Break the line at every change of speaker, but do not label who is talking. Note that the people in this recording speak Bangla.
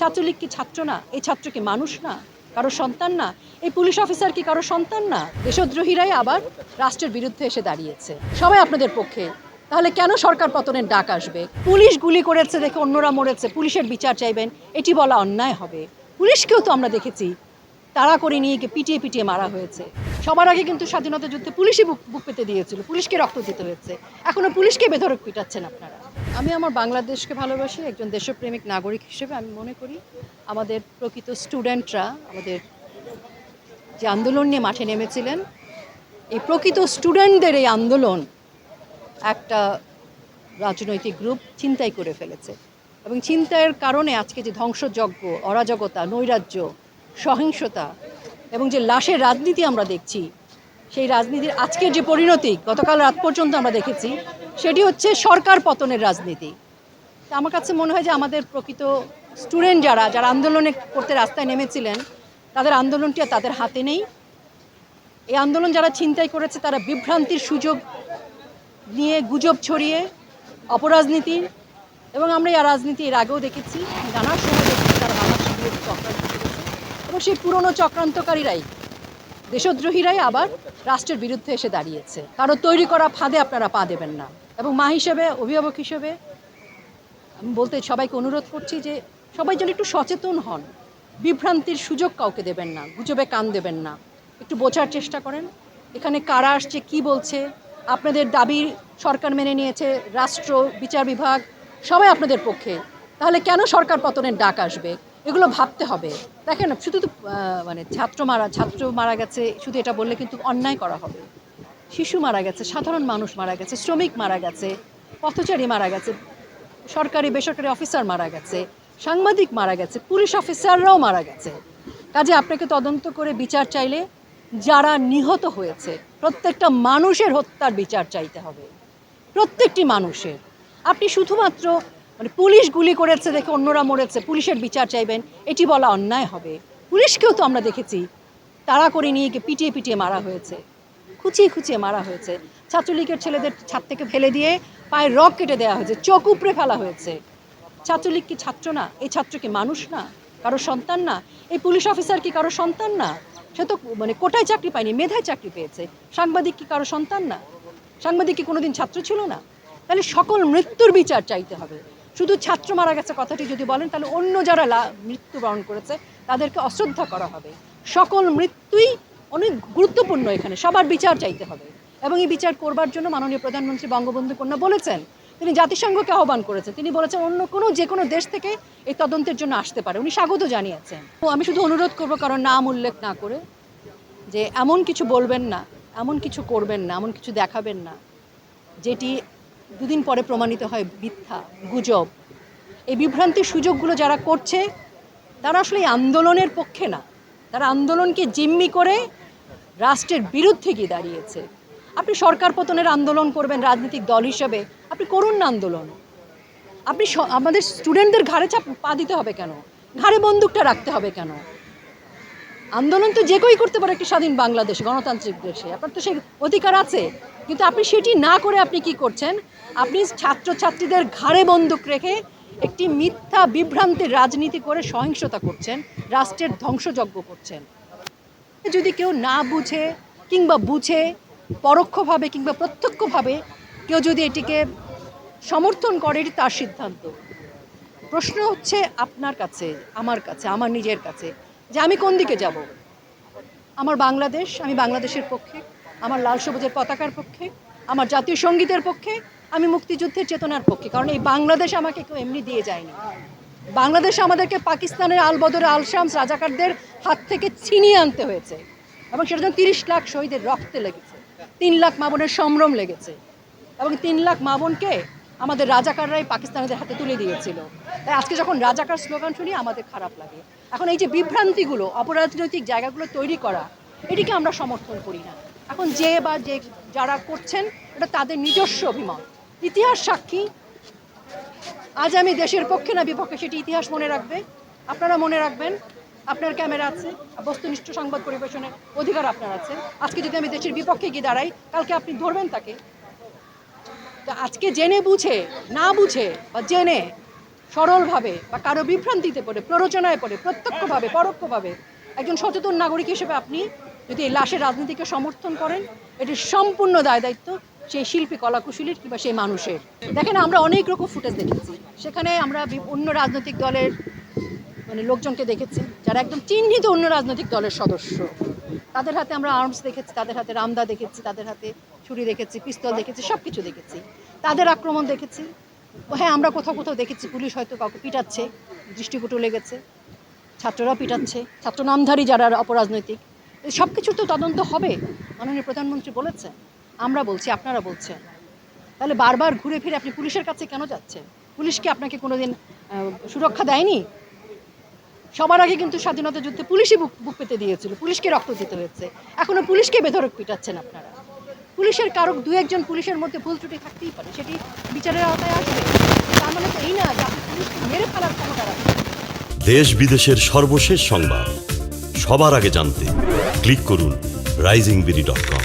ছাত্রলীগ কি ছাত্র না? এই ছাত্র কি মানুষ না? কারও সন্তান না? এই পুলিশ অফিসার কি কারও সন্তান না? দেশদ্রোহীরাই আবার রাষ্ট্রের বিরুদ্ধে এসে দাঁড়িয়েছে। সবাই আপনাদের পক্ষে। তাহলে কেন সরকার পতনের ডাক আসবে? পুলিশ গুলি করেছে দেখে অন্যরা মরেছে। পুলিশের বিচার চাইবেন। এটি বলা অন্যায় হবে। পুলিশকেও তো আমরা দেখেছি। তাড়া করে নিয়ে গিয়ে পিটিয়ে পিটিয়ে মারা হয়েছে। সবার আগে কিন্তু স্বাধীনতা যুদ্ধে পুলিশই বুক বুক পেতে দিয়েছিল। পুলিশকে রক্ত দিতে হয়েছে। এখনও পুলিশকে বেধরক পিটাচ্ছেন আপনারা। আমি আমার বাংলাদেশকে ভালোবাসি, একজন দেশপ্রেমিক নাগরিক হিসেবে আমি মনে করি আমাদের প্রকৃত স্টুডেন্টরা আমাদের যে আন্দোলন নিয়ে মাঠে নেমেছিলেন, এই প্রকৃত স্টুডেন্টদের এই আন্দোলন একটা রাজনৈতিক গ্রুপ চিন্তাই করে ফেলেছে। এবং চিন্তার কারণে আজকে যে ধ্বংসযজ্ঞ, অরাজকতা, নৈরাজ্য, সহিংসতা এবং যে লাশের রাজনীতি আমরা দেখছি, সেই রাজনীতির আজকের যে পরিণতি, গতকাল রাত পর্যন্ত আমরা দেখেছি সেটি হচ্ছে সরকার পতনের রাজনীতি। আমার কাছে মনে হয় যে আমাদের প্রকৃত স্টুডেন্ট যারা যারা আন্দোলনে করতে রাস্তায় নেমেছিলেন, তাদের আন্দোলনটি আর তাদের হাতে নেই। এই আন্দোলন যারা ছিনতাই করেছে, তারা বিভ্রান্তির সুযোগ নিয়ে গুজব ছড়িয়ে অপরাজনীতি এবং আমরা এই রাজনীতি এর আগেও দেখেছি, নানা সময় দেখেছি তারা মানুষের বিরুদ্ধে চক্রান্ত এবং সেই পুরনো চক্রান্তকারীরাই, দেশদ্রোহীরাই আবার রাষ্ট্রের বিরুদ্ধে এসে দাঁড়িয়েছে। কারও তৈরি করা ফাঁদে আপনারা পা দেবেন না। এবং মা হিসেবে, অভিভাবক হিসেবে আমি বলতে সবাইকে অনুরোধ করছি যে সবাই যেন একটু সচেতন হন। বিভ্রান্তির সুযোগ কাউকে দেবেন না, গুজবে কান দেবেন না। একটু বোঝার চেষ্টা করেন, এখানে কারা আসছে, কি বলছে, আপনাদের দাবি সরকার মেনে নিয়েছে, রাষ্ট্র, বিচার বিভাগ, সবাই আপনাদের পক্ষে। তাহলে কেন সরকার পতনের ডাক আসবে? এগুলো ভাবতে হবে। দেখেন, শুধু তো মানে ছাত্র মারা ছাত্র মারা গেছে, শুধু এটা বললে কিন্তু অন্যায় করা হবে। শিশু মারা গেছে, সাধারণ মানুষ মারা গেছে, শ্রমিক মারা গেছে, পথচারী মারা গেছে, সরকারি, বেসরকারি অফিসার মারা গেছে, সাংবাদিক মারা গেছে, পুলিশ অফিসাররাও মারা গেছে। কাজে আপনাকে তদন্ত করে বিচার চাইলে যারা নিহত হয়েছে, প্রত্যেকটা মানুষের হত্যার বিচার চাইতে হবে। প্রত্যেকটি মানুষের। আপনি শুধুমাত্র মানে পুলিশ গুলি করেছে দেখে অন্যরা মরেছে, পুলিশের বিচার চাইবেন, এটি বলা অন্যায় হবে। পুলিশকেও তো আমরা দেখেছি তাড়া করে নিয়ে পিটিয়ে পিটিয়ে মারা হয়েছে। খুচিয়ে খুচিয়ে মারা হয়েছে। ছাত্রলীগের ছেলেদের ছাদ থেকে ফেলে দিয়ে পায়ের রক কেটে দেওয়া হয়েছে, চোখ উপড়ে ফেলা হয়েছে। ছাত্রলীগ কি ছাত্র না? এই ছাত্র কি মানুষ না? কারও সন্তান না? এই পুলিশ অফিসার কি কারও সন্তান না? সে তো মানে কোটায় চাকরি পায়নি, মেধায় চাকরি পেয়েছে। সাংবাদিক কি কারও সন্তান না? সাংবাদিক কি কোনোদিন ছাত্র ছিল না? তাহলে সকল মৃত্যুর বিচার চাইতে হবে। শুধু ছাত্র মারা গেছে কথাটি যদি বলেন, তাহলে অন্য যারা মৃত্যুবরণ করেছে, তাদেরকে অশ্রদ্ধা করা হবে। সকল মৃত্যুই অনেক গুরুত্বপূর্ণ এখানে, সবার বিচার চাইতে হবে। এবং এই বিচার করবার জন্য মাননীয় প্রধানমন্ত্রী বঙ্গবন্ধু কন্যা বলেছেন, তিনি জাতিসংঘকে আহ্বান করেছেন, তিনি বলেছেন অন্য কোনো যে কোনো দেশ থেকে এই তদন্তের জন্য আসতে পারে। উনি স্বাগত জানিয়েছেন। তো আমি শুধু অনুরোধ করব, কারণ নাম উল্লেখ না করে, যে এমন কিছু বলবেন না, এমন কিছু করবেন না, এমন কিছু দেখাবেন না, যেটি দুদিন পরে প্রমাণিত হয় মিথ্যা, গুজব। এই বিভ্রান্তির সুযোগগুলো যারা করছে, তারা আসলে এই আন্দোলনের পক্ষে না। তারা আন্দোলনকে জিম্মি করে রাষ্ট্রের বিরুদ্ধে গিয়ে দাঁড়িয়েছে। আপনি সরকার পতনের আন্দোলন করবেন রাজনৈতিক দল হিসেবে, আপনি করুন না আন্দোলন। আপনি আমাদের স্টুডেন্টদের ঘাড়ে চাপ পা দিতে হবে কেন? ঘাড়ে বন্দুকটা রাখতে হবে কেন? আন্দোলন তো যে কেউই করতে পারে একটি স্বাধীন বাংলাদেশ, গণতান্ত্রিক দেশে। আপনার তো সেই অধিকার আছে। কিন্তু আপনি সেটি না করে আপনি কি করছেন? আপনি ছাত্রছাত্রীদের ঘাড়ে বন্দুক রেখে একটি মিথ্যা বিভ্রান্তির রাজনীতি করে সহিংসতা করছেন, রাষ্ট্রের ধ্বংসযজ্ঞ করছেন। যদি কেউ না বুঝে কিংবা বুঝে, পরোক্ষভাবে কিংবা প্রত্যক্ষভাবে কেউ যদি এটিকে সমর্থন করে, এটি তার সিদ্ধান্ত। প্রশ্ন হচ্ছে আপনার কাছে, আমার কাছে, আমার নিজের কাছে, যে আমি কোন দিকে যাব? আমার বাংলাদেশ, আমি বাংলাদেশের পক্ষে, আমার লাল সবুজের পতাকার পক্ষে, আমার জাতীয় সঙ্গীতের পক্ষে, আমি মুক্তিযুদ্ধের চেতনার পক্ষে, কারণ এই বাংলাদেশ আমাকে কেউ এমনি দিয়ে যায়নি। বাংলাদেশ আমাদেরকে পাকিস্তানের আল বদরে আল শামস রাজাকারদের হাত থেকে ছিনিয়ে আনতে হয়েছে এবং সেটা জন্য তিরিশ লাখ শহীদের রক্তে লেগেছে, তিন লাখ মাবনের সম্ভ্রম লেগেছে এবং তিন লাখ মাবনকে আমাদের রাজাকাররাই পাকিস্তানিদের হাতে তুলে দিয়েছিল। তাই আজকে যখন রাজাকার স্লোগান শুনি আমাদের খারাপ লাগে। এখন এই যে বিভ্রান্তিগুলো, অপরাজনৈতিক জায়গাগুলো তৈরি করা, এটিকে আমরা সমর্থন করি না। এখন যে বা যে যারা করছেন, এটা তাদের নিজস্ব অভিমত। ইতিহাস সাক্ষী আজ আমি দেশের পক্ষে না বিপক্ষে সেটি ইতিহাস মনে রাখবে। আপনারা মনে রাখবেন, আপনার ক্যামেরা আছে, বস্তুনিষ্ঠ সংবাদ পরিবেশনের অধিকার আপনার আছে। আজকে যদি আমি দেশের বিপক্ষে গিয়ে দাঁড়াই, কালকে আপনি ধরবেন তাকে? তো আজকে জেনে বুঝে, না বুঝে বা জেনে সরলভাবে বা কারও বিভ্রান্তিতে পড়ে, প্ররোচনায় পড়ে, প্রত্যক্ষভাবে, পরোক্ষভাবে একজন সচেতন নাগরিক হিসেবে আপনি যদি এই লাশের রাজনীতিকে সমর্থন করেন এটি সম্পূর্ণ দায় দায়িত্ব সেই শিল্পী কলাকুশলীর কিংবা সেই মানুষের। দেখেন, আমরা অনেক রকম ফুটেজ দেখেছি। সেখানে আমরা অন্য রাজনৈতিক দলের মানে লোকজনকে দেখেছি, যারা একদম চিহ্নিত অন্য রাজনৈতিক দলের সদস্য। তাদের হাতে আমরা আর্মস দেখেছি, তাদের হাতে রামদা দেখেছি, তাদের হাতে ছুরি দেখেছি, পিস্তল দেখেছি সব কিছু দেখেছি। তাদের আক্রমণ দেখেছি। হ্যাঁ আমরা কোথাও কোথাও দেখেছি, পুলিশ হয়তো কাউকে পিটাচ্ছে, দৃষ্টিকটু লেগেছে ছাত্ররা পিটাচ্ছে ছাত্র নামধারী যারা অপরাজনৈতিক। সব কিছু তো তদন্ত হবে, মাননীয় প্রধানমন্ত্রী বলেছেন। আমরা বলছি আপনারা বলছেন। তাহলে বারবার ঘুরে ফিরে আপনি পুলিশের কাছে কেন যাচ্ছেন? পুলিশকে আপনাকে কোনোদিন আহ, সুরক্ষা দেয়নি? সবার আগে কিন্তু স্বাধীনতা যুদ্ধে পুলিশই বুক বুক পেতে দিয়েছিল পুলিশকে রক্ত দিতে হয়েছে। এখনও পুলিশকে বেধরক পিটাচ্ছেন আপনারা। পুলিশের কারও দু একজন পুলিশের মধ্যে ভুল ত্রুটি থাকতেই পারে সেটি বিচারের আওতায় আসবে। তার মানে তো এই না যে আপনি পুলিশকে মেরে ফেলার ক্ষমতা রাখেন।
দেশ বিদেশের সর্বশেষ সংবাদ। সবার আগে জানতে ক্লিক করুন রাইজিং বিডি ডট কম